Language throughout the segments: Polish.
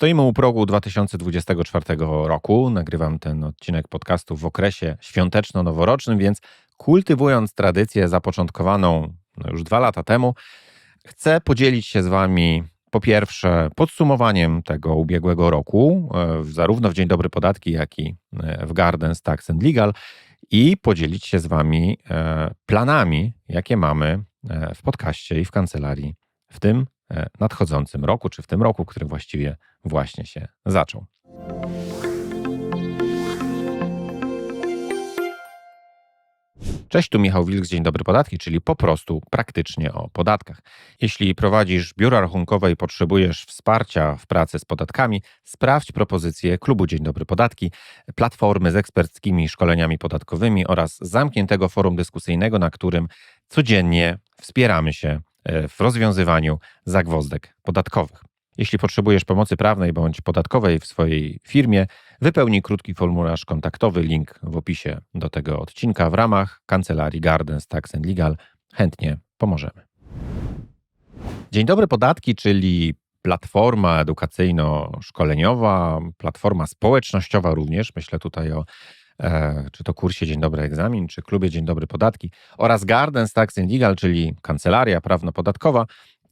Stoimy u progu 2024 roku. Nagrywam ten odcinek podcastu w okresie świąteczno-noworocznym, więc kultywując tradycję zapoczątkowaną no już dwa lata temu, chcę podzielić się z Wami po pierwsze podsumowaniem tego ubiegłego roku, e, zarówno w Dzień Dobry Podatki, jak i e, w Gardens Tax and Legal i podzielić się z Wami e, planami, jakie mamy w podcaście i w kancelarii w tym nadchodzącym roku, czy w tym roku, który właściwie właśnie się zaczął. Cześć, tu Michał Wilk z Dzień Dobry Podatki, czyli po prostu praktycznie o podatkach. Jeśli prowadzisz biuro rachunkowe i potrzebujesz wsparcia w pracy z podatkami, sprawdź propozycję klubu Dzień Dobry Podatki, platformy z eksperckimi szkoleniami podatkowymi oraz zamkniętego forum dyskusyjnego, na którym codziennie wspieramy się e, w rozwiązywaniu zagwozdek podatkowych. Jeśli potrzebujesz pomocy prawnej bądź podatkowej w swojej firmie, wypełnij krótki formularz kontaktowy, link w opisie do tego odcinka w ramach kancelarii Gardens Tax and Legal. Chętnie pomożemy. Dzień dobry podatki, czyli platforma edukacyjno-szkoleniowa, platforma społecznościowa również. Myślę tutaj o e, czy to kursie Dzień Dobry Egzamin, czy klubie Dzień Dobry Podatki oraz Gardens Tax and Legal, czyli kancelaria prawno-podatkowa,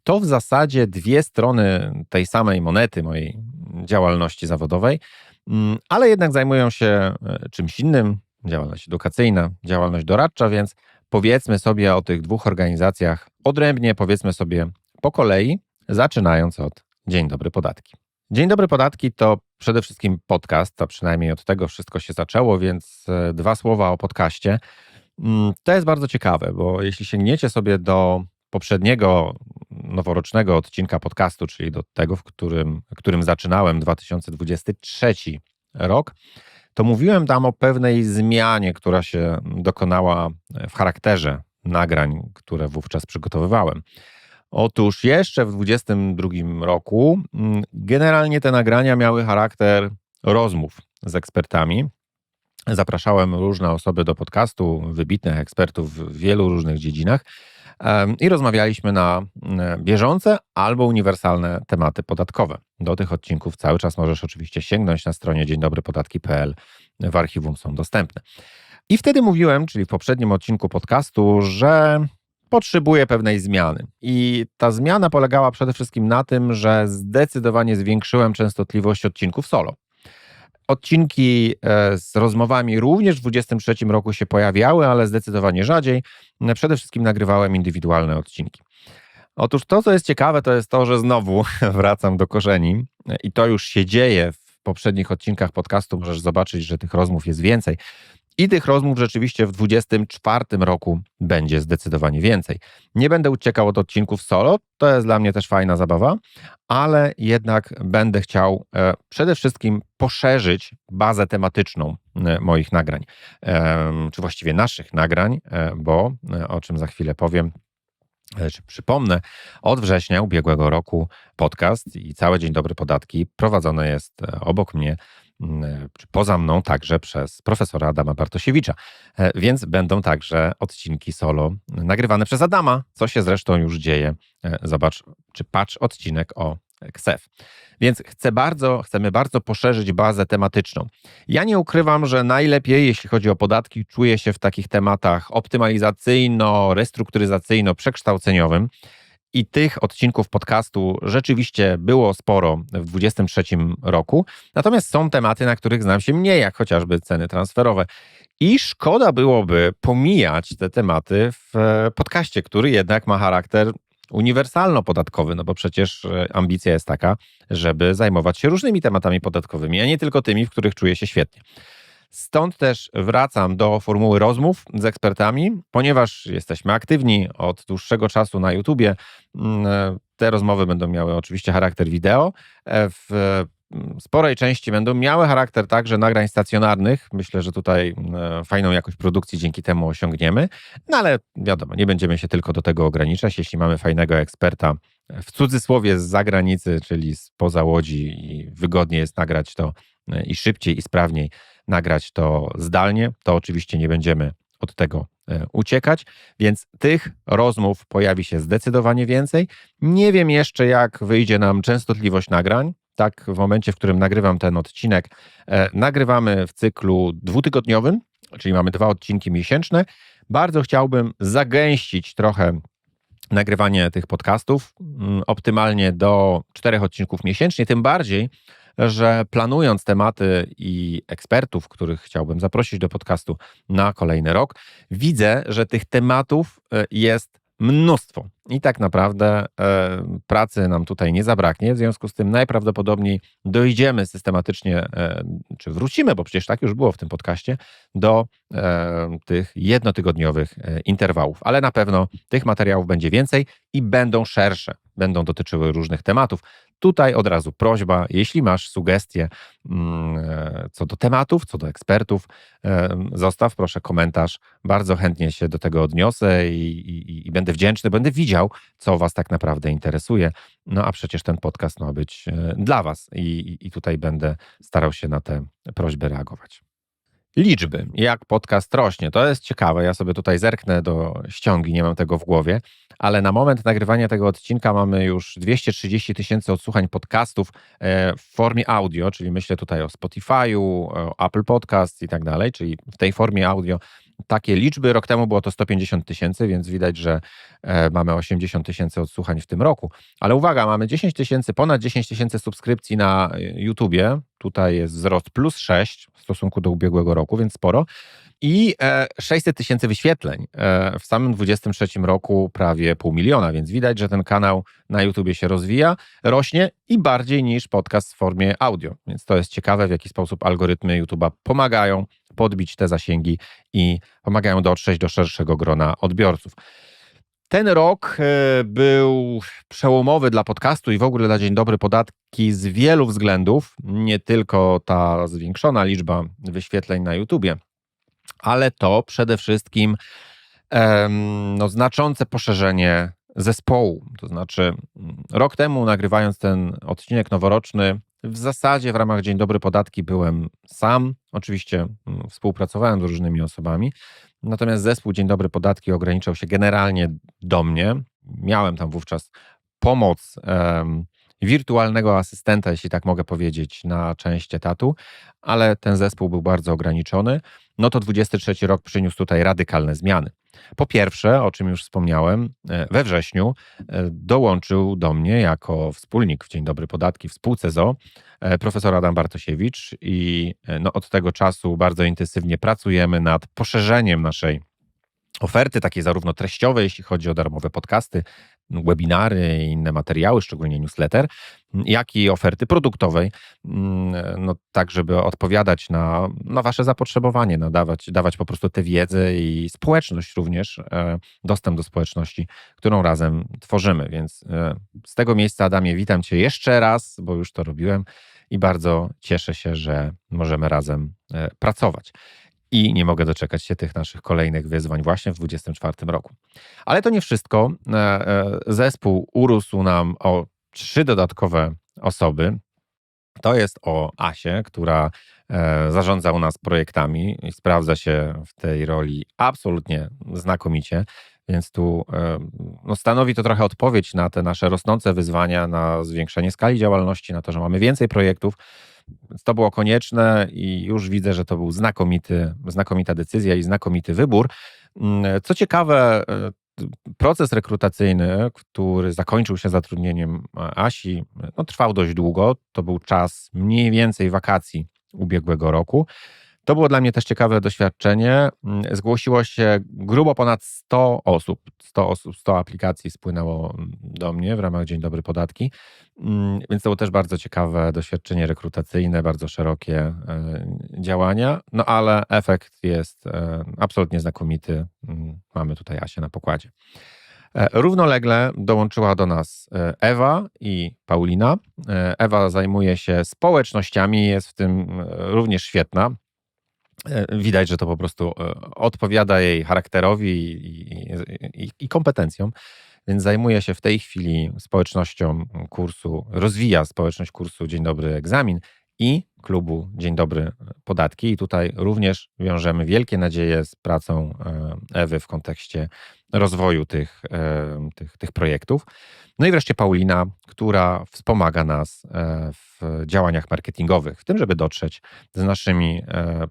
to w zasadzie dwie strony tej samej monety mojej działalności zawodowej, mm, ale jednak zajmują się e, czymś innym, działalność edukacyjna, działalność doradcza, więc powiedzmy sobie o tych dwóch organizacjach odrębnie, powiedzmy sobie po kolei, zaczynając od Dzień Dobry Podatki. Dzień Dobry Podatki to przede wszystkim podcast, a przynajmniej od tego wszystko się zaczęło, więc e, dwa słowa o podcaście. Mm, to jest bardzo ciekawe, bo jeśli sięgniecie sobie do poprzedniego noworocznego odcinka podcastu, czyli do tego, w którym, którym zaczynałem 2023 rok, to mówiłem tam o pewnej zmianie, która się dokonała w charakterze nagrań, które wówczas przygotowywałem. Otóż jeszcze w 2022 roku mm, generalnie te nagrania miały charakter rozmów z ekspertami. Zapraszałem różne osoby do podcastu, wybitnych ekspertów w wielu różnych dziedzinach i rozmawialiśmy na bieżące albo uniwersalne tematy podatkowe. Do tych odcinków cały czas możesz oczywiście sięgnąć na stronie dzień dobry podatki.pl. W archiwum są dostępne. I wtedy mówiłem, czyli w poprzednim odcinku podcastu, że potrzebuję pewnej zmiany. I ta zmiana polegała przede wszystkim na tym, że zdecydowanie zwiększyłem częstotliwość odcinków solo. Odcinki e, z rozmowami również w 2023 roku się pojawiały, ale zdecydowanie rzadziej. E, przede wszystkim nagrywałem indywidualne odcinki. Otóż to, co jest ciekawe, to jest to, że znowu wracam do korzeni e, i to już się dzieje w poprzednich odcinkach podcastu. Możesz zobaczyć, że tych rozmów jest więcej. I tych rozmów rzeczywiście w 2024 roku będzie zdecydowanie więcej. Nie będę uciekał od odcinków solo, to jest dla mnie też fajna zabawa, ale jednak będę chciał e, przede wszystkim poszerzyć bazę tematyczną e, moich nagrań, e, czy właściwie naszych nagrań, e, bo e, o czym za chwilę powiem, e, czy przypomnę, od września ubiegłego roku podcast i cały Dzień Dobry Podatki prowadzone jest obok mnie czy poza mną także przez profesora Adama Bartosiewicza. E, więc będą także odcinki solo nagrywane przez Adama, co się zresztą już dzieje. E, zobacz, czy patrz odcinek o KSEF. Więc chcę bardzo, chcemy bardzo poszerzyć bazę tematyczną. Ja nie ukrywam, że najlepiej, jeśli chodzi o podatki, czuję się w takich tematach optymalizacyjno, restrukturyzacyjno, przekształceniowym. I tych odcinków podcastu rzeczywiście było sporo w 2023 roku. Natomiast są tematy, na których znam się mniej, jak chociażby ceny transferowe. I szkoda byłoby pomijać te tematy w e, podcaście, który jednak ma charakter uniwersalno-podatkowy, no bo przecież e, ambicja jest taka, żeby zajmować się różnymi tematami podatkowymi, a nie tylko tymi, w których czuję się świetnie. Stąd też wracam do formuły rozmów z ekspertami, ponieważ jesteśmy aktywni od dłuższego czasu na YouTubie. Mm, te rozmowy będą miały oczywiście charakter wideo. E, w mm, sporej części będą miały charakter także nagrań stacjonarnych. Myślę, że tutaj mm, fajną jakość produkcji dzięki temu osiągniemy. No ale wiadomo, nie będziemy się tylko do tego ograniczać. Jeśli mamy fajnego eksperta, w cudzysłowie z zagranicy, czyli spoza Łodzi i wygodnie jest nagrać to e, i szybciej i sprawniej nagrać to zdalnie, to oczywiście nie będziemy od tego e, uciekać, więc tych rozmów pojawi się zdecydowanie więcej. Nie wiem jeszcze, jak wyjdzie nam częstotliwość nagrań. tak w momencie, w którym nagrywam ten odcinek, e, nagrywamy w cyklu dwutygodniowym, czyli mamy dwa odcinki miesięczne. Bardzo chciałbym zagęścić trochę nagrywanie tych podcastów, mm, optymalnie do czterech odcinków miesięcznie, tym bardziej, że planując tematy i ekspertów, których chciałbym zaprosić do podcastu na kolejny rok, widzę, że tych tematów e, jest mnóstwo. I tak naprawdę e, pracy nam tutaj nie zabraknie. W związku z tym najprawdopodobniej dojdziemy systematycznie, e, czy wrócimy, bo przecież tak już było w tym podcaście, do tych jednotygodniowych interwałów. Ale na pewno tych materiałów będzie więcej i będą szersze, będą dotyczyły różnych tematów. Tutaj od razu prośba, jeśli masz sugestie mm, e, co do tematów, co do ekspertów, e, zostaw proszę komentarz. Bardzo chętnie się do tego odniosę i, i, i będę wdzięczny, będę widział, co Was tak naprawdę interesuje. No a przecież ten podcast ma być e, dla Was i, i tutaj będę starał się na te prośby reagować. Liczby, jak podcast rośnie, to jest ciekawe. Ja sobie tutaj zerknę do ściągi, nie mam tego w głowie, ale na moment nagrywania tego odcinka mamy już 230 tysięcy odsłuchań podcastów e, w formie audio, czyli myślę tutaj o Spotify'u, o Apple Podcast i tak dalej, czyli w tej formie audio takie liczby. Rok temu było to 150 tysięcy, więc widać, że e, mamy 80 tysięcy odsłuchań w tym roku. Ale uwaga, mamy 10 tysięcy, ponad 10 tysięcy subskrypcji na e, YouTubie. Tutaj jest wzrost plus 6 w stosunku do ubiegłego roku, więc sporo. I 600 e, tysięcy wyświetleń. W samym 23 roku prawie pół miliona, więc widać, że ten kanał na YouTubie się rozwija, rośnie i bardziej niż podcast w formie audio. Więc to jest ciekawe, w jaki sposób algorytmy YouTube'a pomagają podbić te zasięgi i pomagają dotrzeć do szerszego grona odbiorców. Ten rok e, był przełomowy dla podcastu i w ogóle dla Dzień Dobry Podatki z wielu względów. Nie tylko ta zwiększona liczba wyświetleń na YouTubie, ale to przede wszystkim no, znaczące poszerzenie zespołu. To znaczy, rok temu, nagrywając ten odcinek noworoczny, w zasadzie w ramach Dzień Dobry Podatki byłem sam. Oczywiście mm, współpracowałem z różnymi osobami. Natomiast zespół Dzień Dobry Podatki ograniczał się generalnie do mnie. Miałem tam wówczas pomoc um, wirtualnego asystenta, jeśli tak mogę powiedzieć, na część etatu, ale ten zespół był bardzo ograniczony. No to 23 rok przyniósł tutaj radykalne zmiany. Po pierwsze, o czym już wspomniałem, e, we wrześniu e, dołączył do mnie jako wspólnik w Dzień Dobry Podatki w spółce ZO e, profesor Adam Bartosiewicz i no, od tego czasu bardzo intensywnie pracujemy nad poszerzeniem naszej oferty, takiej zarówno treściowej, jeśli chodzi o darmowe podcasty, webinary inne materiały, szczególnie newsletter, jak i oferty produktowej, mm, no, tak żeby odpowiadać na, na Wasze zapotrzebowanie, na dawać, dawać po prostu tę wiedzę i społeczność również, e, dostęp do społeczności, którą razem tworzymy. Więc e, z tego miejsca, Adamie, witam Cię jeszcze raz, bo już to robiłem i bardzo cieszę się, że możemy razem e, pracować i nie mogę doczekać się tych naszych kolejnych wyzwań właśnie w 2024 roku. Ale to nie wszystko. E, e, zespół urósł nam o trzy dodatkowe osoby. To jest o Asie, która e, zarządza u nas projektami i sprawdza się w tej roli absolutnie znakomicie. Więc tu no, stanowi to trochę odpowiedź na te nasze rosnące wyzwania, na zwiększenie skali działalności, na to, że mamy więcej projektów. To było konieczne i już widzę, że to był znakomity, znakomita decyzja i znakomity wybór. Mm, co ciekawe, e, proces rekrutacyjny, który zakończył się zatrudnieniem Asi, no, trwał dość długo. To był czas mniej więcej wakacji ubiegłego roku. To było dla mnie też ciekawe doświadczenie. Mm, zgłosiło się grubo ponad 100 osób. 100 osób, 100 aplikacji spłynęło do mnie w ramach Dzień Dobry Podatki. Mm, więc to było też bardzo ciekawe doświadczenie rekrutacyjne, bardzo szerokie e, działania. No ale efekt jest e, absolutnie znakomity. Mm, mamy tutaj Asię na pokładzie. E, równolegle dołączyła do nas Ewa i Paulina. Ewa zajmuje się społecznościami, jest w tym również świetna. E, widać, że to po prostu e, odpowiada jej charakterowi i, i, i, kompetencjom. Więc zajmuje się w tej chwili społecznością kursu, rozwija społeczność kursu Dzień Dobry Egzamin i klubu Dzień Dobry Podatki i tutaj również wiążemy wielkie nadzieje z pracą e, Ewy w kontekście rozwoju tych, e, tych, tych projektów. No i wreszcie Paulina, która wspomaga nas e, w działaniach marketingowych, w tym, żeby dotrzeć z naszymi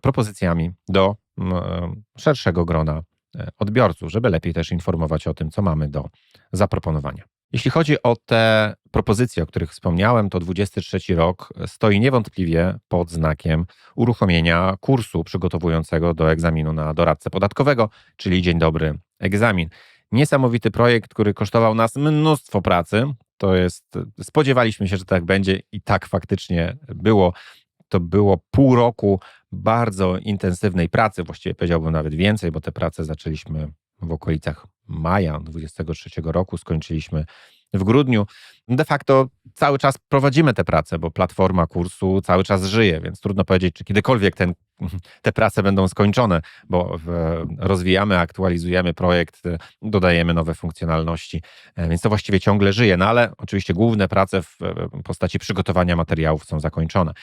propozycjami do szerszego grona odbiorców, żeby lepiej też informować o tym, co mamy do zaproponowania. Jeśli chodzi o te propozycje, o których wspomniałem, to 23 rok stoi niewątpliwie pod znakiem uruchomienia kursu przygotowującego do egzaminu na doradcę podatkowego, czyli Dzień Dobry Egzamin. Niesamowity projekt, który kosztował nas mnóstwo pracy. To jest, spodziewaliśmy się, że tak będzie i tak faktycznie było. To było pół roku bardzo intensywnej pracy, właściwie powiedziałbym nawet więcej, bo te prace zaczęliśmy w okolicach maja 23 roku, skończyliśmy w grudniu. De facto cały czas prowadzimy te prace, bo platforma kursu cały czas żyje, więc trudno powiedzieć, czy kiedykolwiek ten, te prace będą skończone, bo rozwijamy, aktualizujemy projekt, dodajemy nowe funkcjonalności, e, więc to właściwie ciągle żyje, no ale oczywiście główne prace w postaci przygotowania materiałów są zakończone.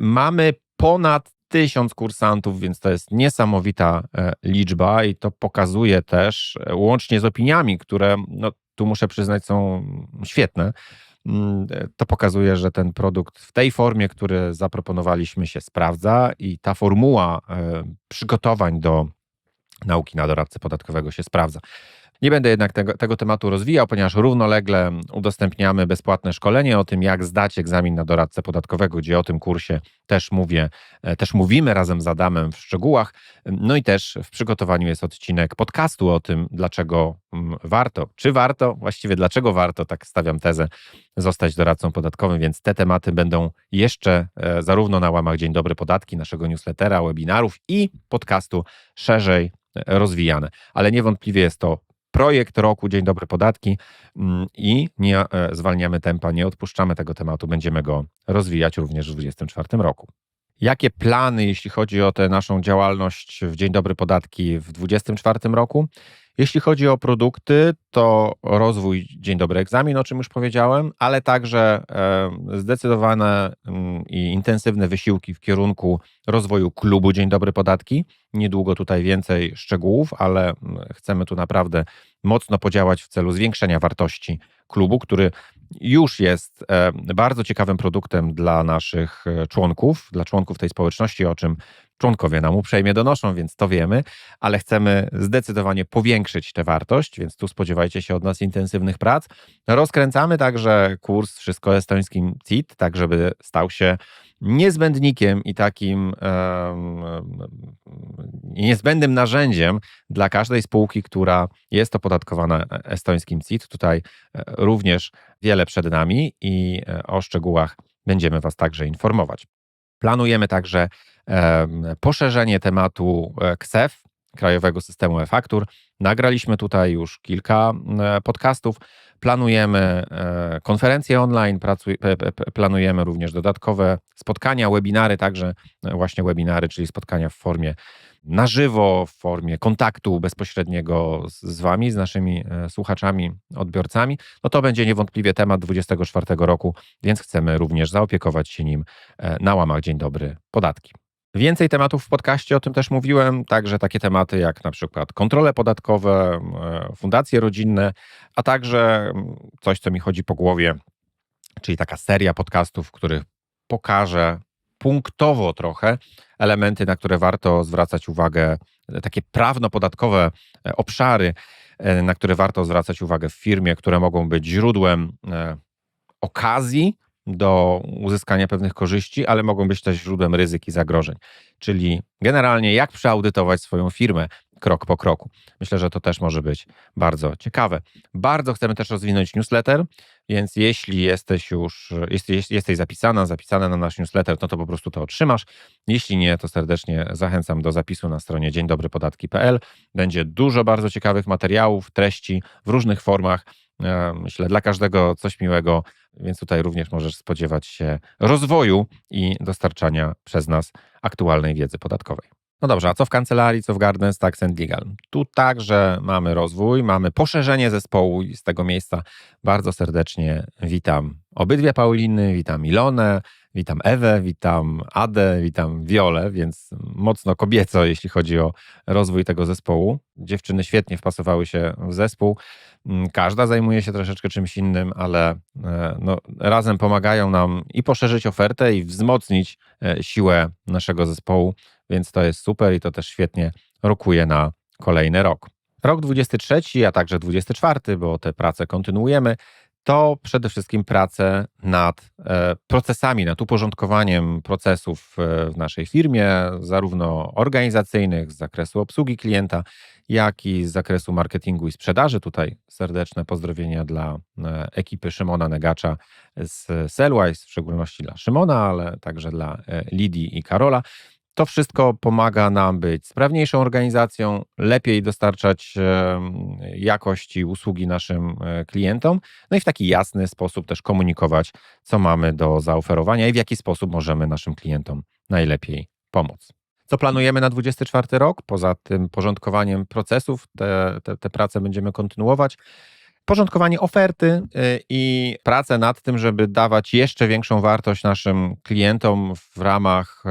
Mamy ponad tysiąc kursantów, więc to jest niesamowita e, liczba i to pokazuje też, e, łącznie z opiniami, które no, tu muszę przyznać są świetne, mm, e, to pokazuje, że ten produkt w tej formie, który zaproponowaliśmy, się sprawdza i ta formuła przygotowań do nauki na doradcę podatkowego się sprawdza. Nie będę jednak tego, tego tematu rozwijał, ponieważ równolegle udostępniamy bezpłatne szkolenie o tym, jak zdać egzamin na doradcę podatkowego, gdzie o tym kursie też mówię, e, też mówimy razem z Adamem w szczegółach. No i też w przygotowaniu jest odcinek podcastu o tym, dlaczego mm, warto, czy warto, właściwie dlaczego warto, tak stawiam tezę, zostać doradcą podatkowym, więc te tematy będą jeszcze e, zarówno na łamach Dzień Dobry Podatki, naszego newslettera, webinarów i podcastu szerzej e, rozwijane. Ale niewątpliwie jest to projekt roku Dzień Dobry Podatki mm, i nie e, zwalniamy tempa, nie odpuszczamy tego tematu, będziemy go rozwijać również w 2024 roku. Jakie plany, jeśli chodzi o tę naszą działalność w Dzień Dobry Podatki w 2024 roku? Jeśli chodzi o produkty, to rozwój Dzień Dobry Egzamin, o czym już powiedziałem, ale także e, zdecydowane mm, i intensywne wysiłki w kierunku rozwoju klubu Dzień Dobry Podatki. Niedługo tutaj więcej szczegółów, ale mm, chcemy tu naprawdę mocno podziałać w celu zwiększenia wartości klubu, który już jest e, bardzo ciekawym produktem dla naszych e, członków, dla członków tej społeczności, o czym członkowie nam uprzejmie donoszą, więc to wiemy, ale chcemy zdecydowanie powiększyć tę wartość, więc tu spodziewajcie się od nas intensywnych prac. Rozkręcamy także kurs Wszystko Estońskim CIT, tak żeby stał się niezbędnikiem i takim um, niezbędnym narzędziem dla każdej spółki, która jest opodatkowana estońskim CIT. Tutaj e, również wiele przed nami i e, o szczegółach będziemy Was także informować. Planujemy także poszerzenie tematu KSEF, Krajowego Systemu E-Faktur. Nagraliśmy tutaj już kilka podcastów. Planujemy e, konferencje online, planujemy również dodatkowe spotkania, webinary, także e, właśnie webinary, czyli spotkania w formie na żywo, w formie kontaktu bezpośredniego z, Wami, z naszymi e, słuchaczami, odbiorcami. No to będzie niewątpliwie temat 24 roku, więc chcemy również zaopiekować się nim na łamach Dzień Dobry Podatki. Więcej tematów w podcaście, o tym też mówiłem, także takie tematy jak na przykład kontrole podatkowe, e, fundacje rodzinne, a także coś, co mi chodzi po głowie, czyli taka seria podcastów, w których pokażę punktowo trochę elementy, na które warto zwracać uwagę, e, takie prawno-podatkowe e, obszary, na które warto zwracać uwagę w firmie, które mogą być źródłem okazji do uzyskania pewnych korzyści, ale mogą być też źródłem ryzyk i zagrożeń. Czyli generalnie jak przeaudytować swoją firmę krok po kroku. Myślę, że to też może być bardzo ciekawe. Bardzo chcemy też rozwinąć newsletter, więc jeśli jesteś już, jesteś, jesteś zapisana, zapisana na nasz newsletter, no to po prostu to otrzymasz. Jeśli nie, to serdecznie zachęcam do zapisu na stronie dzień dobry podatki.pl. Będzie dużo bardzo ciekawych materiałów, treści w różnych formach. E, myślę, dla każdego coś miłego więc tutaj również możesz spodziewać się rozwoju i dostarczania przez nas aktualnej wiedzy podatkowej. No dobrze, a co w kancelarii, co w Gardens Tax and Legal? Tu także mamy rozwój, mamy poszerzenie zespołu i z tego miejsca bardzo serdecznie witam obydwie Pauliny, witam Ilonę, Witam Ewę, witam Adę, witam Wiolę, więc mocno kobieco, jeśli chodzi o rozwój tego zespołu. Dziewczyny świetnie wpasowały się w zespół. Mm, Każda zajmuje się troszeczkę czymś innym, ale e, no, razem pomagają nam i poszerzyć ofertę, i wzmocnić e, siłę naszego zespołu, więc to jest super i to też świetnie rokuje na kolejny rok. Rok 23, a także 24, bo te prace kontynuujemy, to przede wszystkim prace nad e, procesami, nad uporządkowaniem procesów e, w naszej firmie, zarówno organizacyjnych z zakresu obsługi klienta, jak i z zakresu marketingu i sprzedaży. Tutaj serdeczne pozdrowienia dla e, ekipy Szymona Negacza z Sellwise, w szczególności dla Szymona, ale także dla Lidii i Karola. To wszystko pomaga nam być sprawniejszą organizacją, lepiej dostarczać jakość i usługi naszym e, klientom, no i w taki jasny sposób też komunikować, co mamy do zaoferowania i w jaki sposób możemy naszym klientom najlepiej pomóc. Co planujemy na 24 rok? Poza tym porządkowaniem procesów, te, te, te prace będziemy kontynuować. Porządkowanie oferty y, i pracę nad tym, żeby dawać jeszcze większą wartość naszym klientom w ramach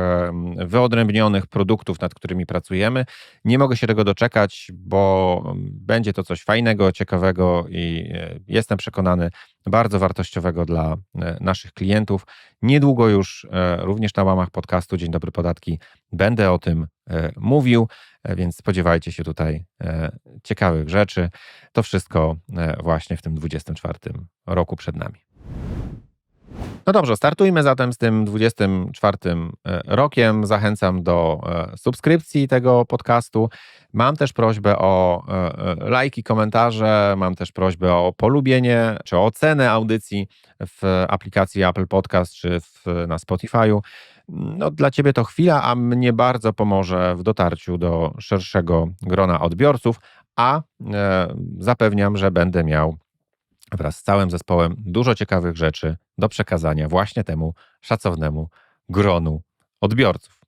wyodrębnionych produktów, nad którymi pracujemy. Nie mogę się tego doczekać, bo będzie to coś fajnego, ciekawego i e, jestem przekonany, bardzo wartościowego dla e, naszych klientów. Niedługo już e, również na łamach podcastu Dzień Dobry Podatki będę o tym e, mówił, więc spodziewajcie się tutaj ciekawych rzeczy. To wszystko właśnie w tym 24 roku przed nami. No dobrze, startujmy zatem z tym 24 e, rokiem. Zachęcam do e, subskrypcji tego podcastu. Mam też prośbę o e, lajki, komentarze, mam też prośbę o polubienie czy o ocenę audycji w aplikacji Apple Podcast czy w, na Spotify'u. No, dla Ciebie to chwila, a mnie bardzo pomoże w dotarciu do szerszego grona odbiorców, a e, zapewniam, że będę miał wraz z całym zespołem dużo ciekawych rzeczy do przekazania właśnie temu szacownemu gronu odbiorców.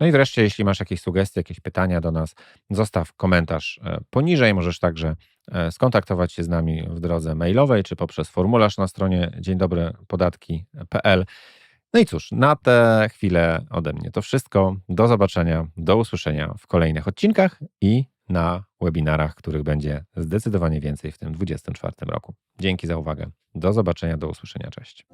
No i wreszcie, jeśli masz jakieś sugestie, jakieś pytania do nas, zostaw komentarz e, poniżej. Możesz także e, skontaktować się z nami w drodze mailowej czy poprzez formularz na stronie dzień dobry podatki.pl. No i cóż, na tę chwilę ode mnie to wszystko. Do zobaczenia, do usłyszenia w kolejnych odcinkach i na webinarach, których będzie zdecydowanie więcej w tym 24 roku. Dzięki za uwagę. Do zobaczenia, do usłyszenia. Cześć.